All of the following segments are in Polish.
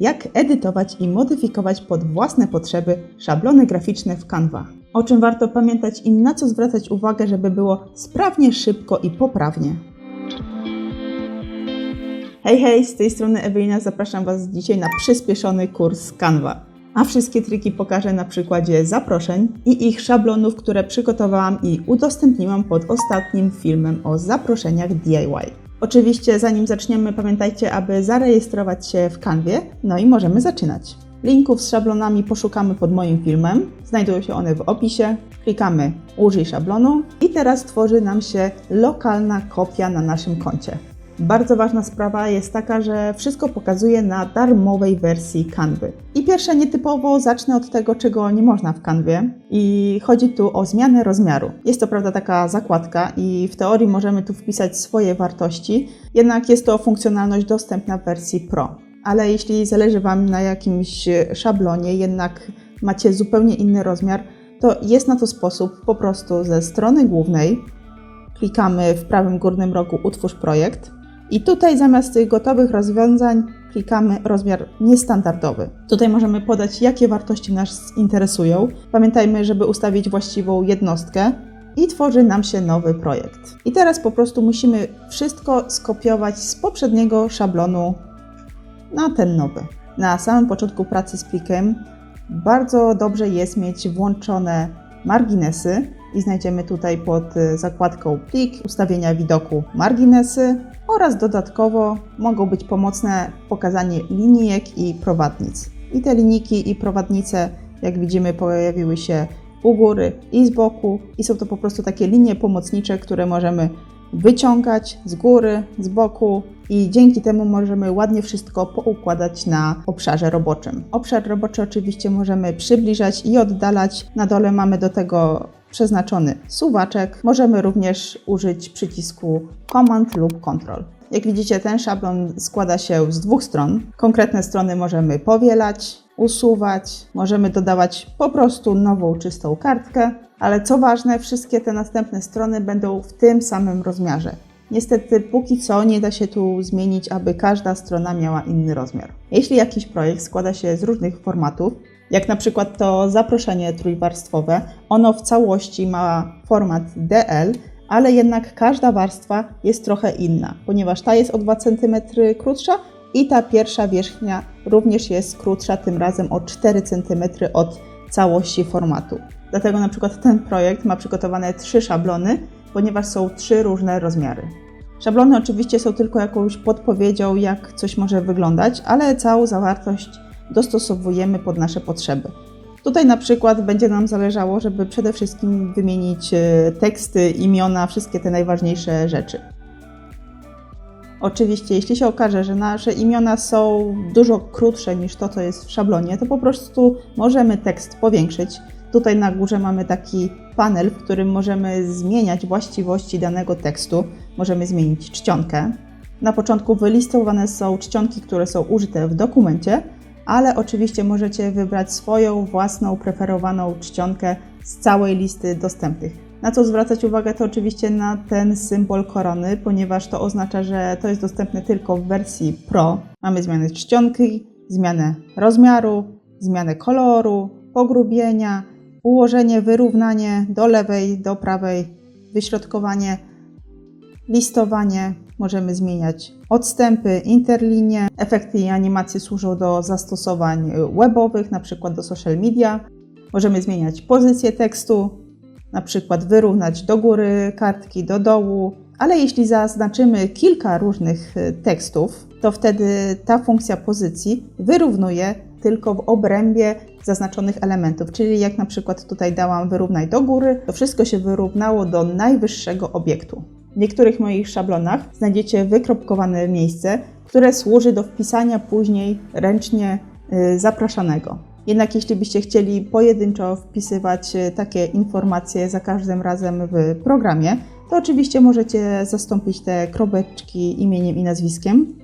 jak edytować i modyfikować pod własne potrzeby szablony graficzne w Canva. O czym warto pamiętać i na co zwracać uwagę, żeby było sprawnie, szybko i poprawnie. Hej, hej, z tej strony Ewelina, zapraszam Was dzisiaj na przyspieszony kurs Canva. A wszystkie triki pokażę na przykładzie zaproszeń i ich szablonów, które przygotowałam i udostępniłam pod ostatnim filmem o zaproszeniach DIY. Oczywiście, zanim zaczniemy, pamiętajcie, aby zarejestrować się w Canwie, no i możemy zaczynać. Linków z szablonami poszukamy pod moim filmem, znajdują się one w opisie. Klikamy Użyj szablonu i teraz tworzy nam się lokalna kopia na naszym koncie. Bardzo ważna sprawa jest taka, że wszystko pokazuje na darmowej wersji Canvy. I pierwsze nietypowo zacznę od tego, czego nie można w Canwie. I chodzi tu o zmianę rozmiaru. Jest to prawda taka zakładka i w teorii możemy tu wpisać swoje wartości, jednak jest to funkcjonalność dostępna w wersji Pro. Ale jeśli zależy Wam na jakimś szablonie, jednak macie zupełnie inny rozmiar, to jest na to sposób po prostu ze strony głównej. Klikamy w prawym górnym rogu Utwórz projekt i tutaj zamiast tych gotowych rozwiązań klikamy rozmiar niestandardowy. Tutaj możemy podać, jakie wartości nas interesują. Pamiętajmy, żeby ustawić właściwą jednostkę i tworzy nam się nowy projekt. I teraz po prostu musimy wszystko skopiować z poprzedniego szablonu na ten nowy. Na samym początku pracy z plikiem bardzo dobrze jest mieć włączone marginesy i znajdziemy tutaj pod zakładką plik ustawienia widoku marginesy oraz dodatkowo mogą być pomocne pokazanie linijek i prowadnic. I te linijki i prowadnice, jak widzimy, pojawiły się u góry i z boku i są to po prostu takie linie pomocnicze, które możemy wyciągać z góry, z boku i dzięki temu możemy ładnie wszystko poukładać na obszarze roboczym. Obszar roboczy oczywiście możemy przybliżać i oddalać. Na dole mamy do tego przeznaczony suwaczek. Możemy również użyć przycisku Command lub Control. Jak widzicie, ten szablon składa się z dwóch stron. Konkretne strony możemy powielać, usuwać, możemy dodawać po prostu nową, czystą kartkę, ale co ważne, wszystkie te następne strony będą w tym samym rozmiarze. Niestety, póki co nie da się tu zmienić, aby każda strona miała inny rozmiar. Jeśli jakiś projekt składa się z różnych formatów, jak na przykład to zaproszenie trójwarstwowe, ono w całości ma format DL, ale jednak każda warstwa jest trochę inna, ponieważ ta jest o 2 cm krótsza i ta pierwsza wierzchnia również jest krótsza, tym razem o 4 cm od całości formatu. Dlatego na przykład ten projekt ma przygotowane trzy szablony, ponieważ są trzy różne rozmiary. Szablony oczywiście są tylko jakąś podpowiedzią, jak coś może wyglądać, ale całą zawartość dostosowujemy pod nasze potrzeby. Tutaj na przykład będzie nam zależało, żeby przede wszystkim wymienić e, teksty, imiona, wszystkie te najważniejsze rzeczy. Oczywiście, jeśli się okaże, że nasze imiona są dużo krótsze niż to, co jest w szablonie, to po prostu możemy tekst powiększyć. Tutaj na górze mamy taki panel, w którym możemy zmieniać właściwości danego tekstu. Możemy zmienić czcionkę. Na początku wylistowane są czcionki, które są użyte w dokumencie, ale oczywiście możecie wybrać swoją własną, preferowaną czcionkę z całej listy dostępnych. Na co zwracać uwagę, to oczywiście na ten symbol korony, ponieważ to oznacza, że to jest dostępne tylko w wersji Pro. Mamy zmianę czcionki, zmianę rozmiaru, zmianę koloru, pogrubienia, ułożenie, wyrównanie do lewej, do prawej, wyśrodkowanie, listowanie, możemy zmieniać odstępy, interlinie. Efekty i animacje służą do zastosowań webowych, przykład do social media. Możemy zmieniać pozycję tekstu, przykład wyrównać do góry kartki, do dołu, ale jeśli zaznaczymy kilka różnych e, tekstów, to wtedy ta funkcja pozycji wyrównuje tylko w obrębie zaznaczonych elementów, czyli jak na przykład tutaj dałam wyrównaj do góry, to wszystko się wyrównało do najwyższego obiektu. W niektórych moich szablonach znajdziecie wykropkowane miejsce, które służy do wpisania później ręcznie y, zapraszanego. Jednak jeśli byście chcieli pojedynczo wpisywać y, takie informacje za każdym razem w programie, to oczywiście możecie zastąpić te kropeczki imieniem i nazwiskiem.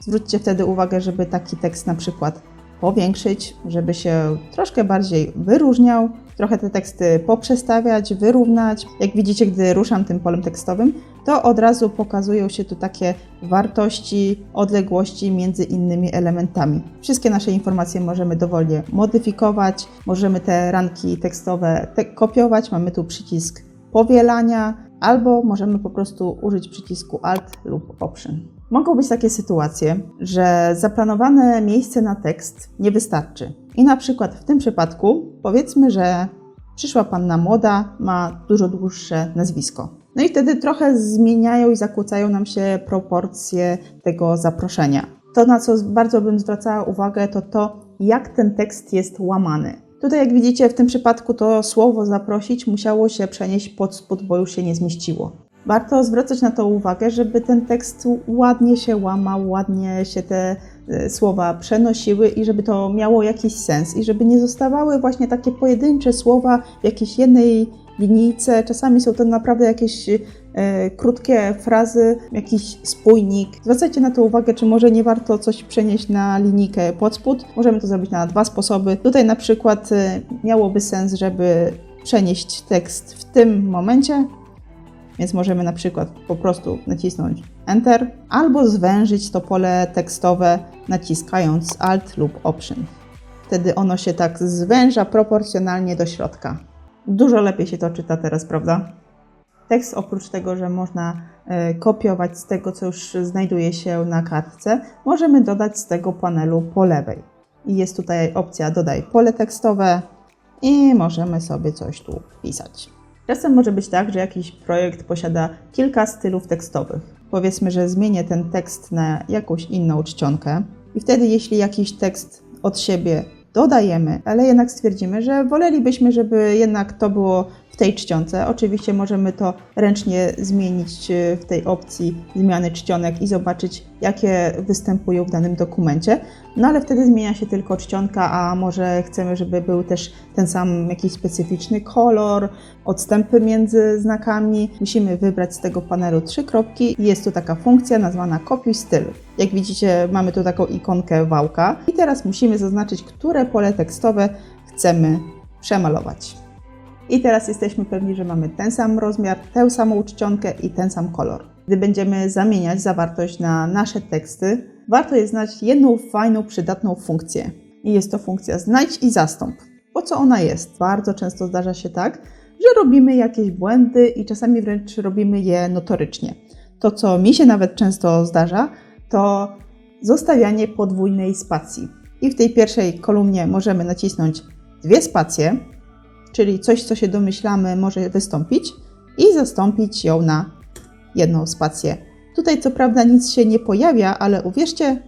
Zwróćcie wtedy uwagę, żeby taki tekst na przykład powiększyć, żeby się troszkę bardziej wyróżniał, trochę te teksty poprzestawiać, wyrównać. Jak widzicie, gdy ruszam tym polem tekstowym, to od razu pokazują się tu takie wartości, odległości między innymi elementami. Wszystkie nasze informacje możemy dowolnie modyfikować, możemy te ranki tekstowe te kopiować, mamy tu przycisk powielania, albo możemy po prostu użyć przycisku Alt lub Option. Mogą być takie sytuacje, że zaplanowane miejsce na tekst nie wystarczy. I na przykład w tym przypadku powiedzmy, że przyszła panna młoda, ma dużo dłuższe nazwisko. No i wtedy trochę zmieniają i zakłócają nam się proporcje tego zaproszenia. To, na co bardzo bym zwracała uwagę, to to, jak ten tekst jest łamany. Tutaj, jak widzicie, w tym przypadku to słowo zaprosić musiało się przenieść pod spód, bo już się nie zmieściło. Warto zwracać na to uwagę, żeby ten tekst ładnie się łamał, ładnie się te e, słowa przenosiły i żeby to miało jakiś sens i żeby nie zostawały właśnie takie pojedyncze słowa w jakiejś jednej linijce. Czasami są to naprawdę jakieś e, krótkie frazy, jakiś spójnik. Zwracajcie na to uwagę, czy może nie warto coś przenieść na linijkę pod spód. Możemy to zrobić na dwa sposoby. Tutaj na przykład e, miałoby sens, żeby przenieść tekst w tym momencie, więc możemy na przykład po prostu nacisnąć Enter albo zwężyć to pole tekstowe naciskając Alt lub Option. Wtedy ono się tak zwęża proporcjonalnie do środka. Dużo lepiej się to czyta teraz, prawda? Tekst oprócz tego, że można e, kopiować z tego, co już znajduje się na kartce, możemy dodać z tego panelu po lewej. I jest tutaj opcja dodaj pole tekstowe i możemy sobie coś tu wpisać. Czasem może być tak, że jakiś projekt posiada kilka stylów tekstowych. Powiedzmy, że zmienię ten tekst na jakąś inną czcionkę i wtedy jeśli jakiś tekst od siebie dodajemy, ale jednak stwierdzimy, że wolelibyśmy, żeby jednak to było tej czcionce. Oczywiście możemy to ręcznie zmienić e, w tej opcji zmiany czcionek i zobaczyć, jakie występują w danym dokumencie. No ale wtedy zmienia się tylko czcionka, a może chcemy, żeby był też ten sam jakiś specyficzny kolor, odstępy między znakami. Musimy wybrać z tego panelu trzy kropki jest tu taka funkcja nazwana kopiuj styl. Jak widzicie, mamy tu taką ikonkę wałka i teraz musimy zaznaczyć, które pole tekstowe chcemy przemalować. I teraz jesteśmy pewni, że mamy ten sam rozmiar, tę samą czcionkę i ten sam kolor. Gdy będziemy zamieniać zawartość na nasze teksty, warto jest znać jedną fajną, przydatną funkcję. I jest to funkcja znajdź i zastąp. Po co ona jest? Bardzo często zdarza się tak, że robimy jakieś błędy i czasami wręcz robimy je notorycznie. To, co mi się nawet często zdarza, to zostawianie podwójnej spacji. I w tej pierwszej kolumnie możemy nacisnąć dwie spacje, czyli coś, co się domyślamy, może wystąpić, i zastąpić ją na jedną spację. Tutaj co prawda nic się nie pojawia, ale uwierzcie,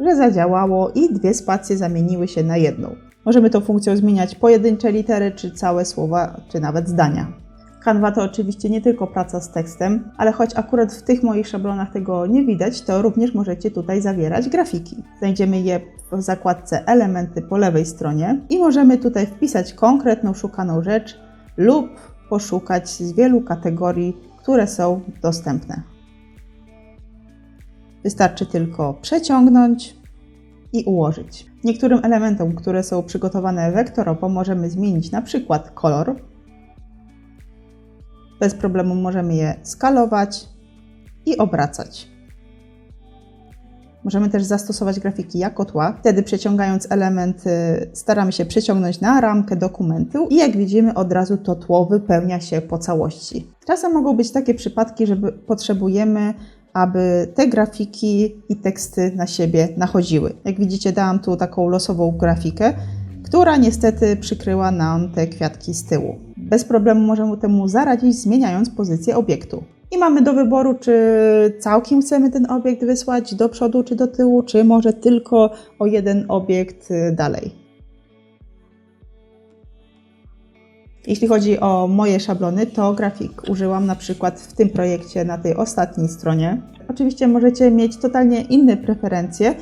że zadziałało i dwie spacje zamieniły się na jedną. Możemy tą funkcją zmieniać pojedyncze litery, czy całe słowa, czy nawet zdania. Canva to oczywiście nie tylko praca z tekstem, ale choć akurat w tych moich szablonach tego nie widać, to również możecie tutaj zawierać grafiki. Znajdziemy je w zakładce Elementy po lewej stronie i możemy tutaj wpisać konkretną szukaną rzecz lub poszukać z wielu kategorii, które są dostępne. Wystarczy tylko przeciągnąć i ułożyć. Niektórym elementom, które są przygotowane wektorowo, możemy zmienić na przykład kolor, bez problemu możemy je skalować i obracać. Możemy też zastosować grafiki jako tła. Wtedy przeciągając element staramy się przeciągnąć na ramkę dokumentu i jak widzimy od razu to tło wypełnia się po całości. Czasem mogą być takie przypadki, że potrzebujemy aby te grafiki i teksty na siebie nachodziły. Jak widzicie dałam tu taką losową grafikę, która niestety przykryła nam te kwiatki z tyłu. Bez problemu możemy temu zaradzić, zmieniając pozycję obiektu. I mamy do wyboru, czy całkiem chcemy ten obiekt wysłać do przodu czy do tyłu, czy może tylko o jeden obiekt y, dalej. Jeśli chodzi o moje szablony, to grafik użyłam na przykład w tym projekcie na tej ostatniej stronie. Oczywiście możecie mieć totalnie inne preferencje,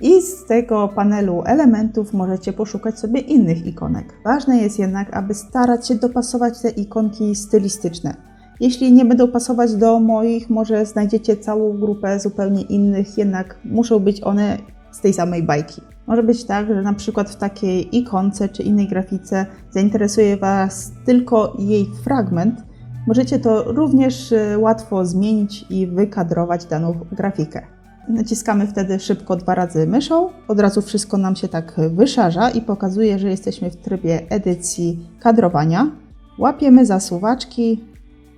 i z tego panelu elementów możecie poszukać sobie innych ikonek. Ważne jest jednak, aby starać się dopasować te ikonki stylistyczne. Jeśli nie będą pasować do moich, może znajdziecie całą grupę zupełnie innych, jednak muszą być one z tej samej bajki. Może być tak, że na przykład w takiej ikonce czy innej grafice zainteresuje Was tylko jej fragment Możecie to również y, łatwo zmienić i wykadrować daną grafikę. Naciskamy wtedy szybko dwa razy myszą. Od razu wszystko nam się tak wyszarza i pokazuje, że jesteśmy w trybie edycji kadrowania. Łapiemy zasuwaczki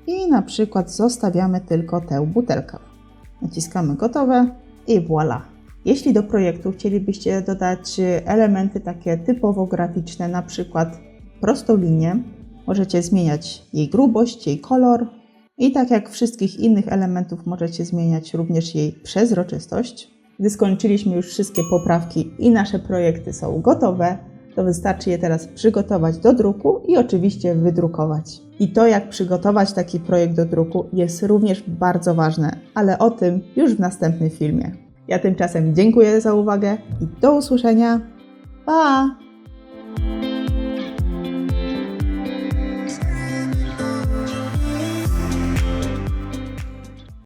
i na przykład zostawiamy tylko tę butelkę. Naciskamy gotowe i voilà. Jeśli do projektu chcielibyście dodać elementy takie typowo graficzne, na przykład prostą linię, możecie zmieniać jej grubość, jej kolor i tak jak wszystkich innych elementów możecie zmieniać również jej przezroczystość. Gdy skończyliśmy już wszystkie poprawki i nasze projekty są gotowe, to wystarczy je teraz przygotować do druku i oczywiście wydrukować. I to, jak przygotować taki projekt do druku, jest również bardzo ważne, ale o tym już w następnym filmie. Ja tymczasem dziękuję za uwagę i do usłyszenia. Pa!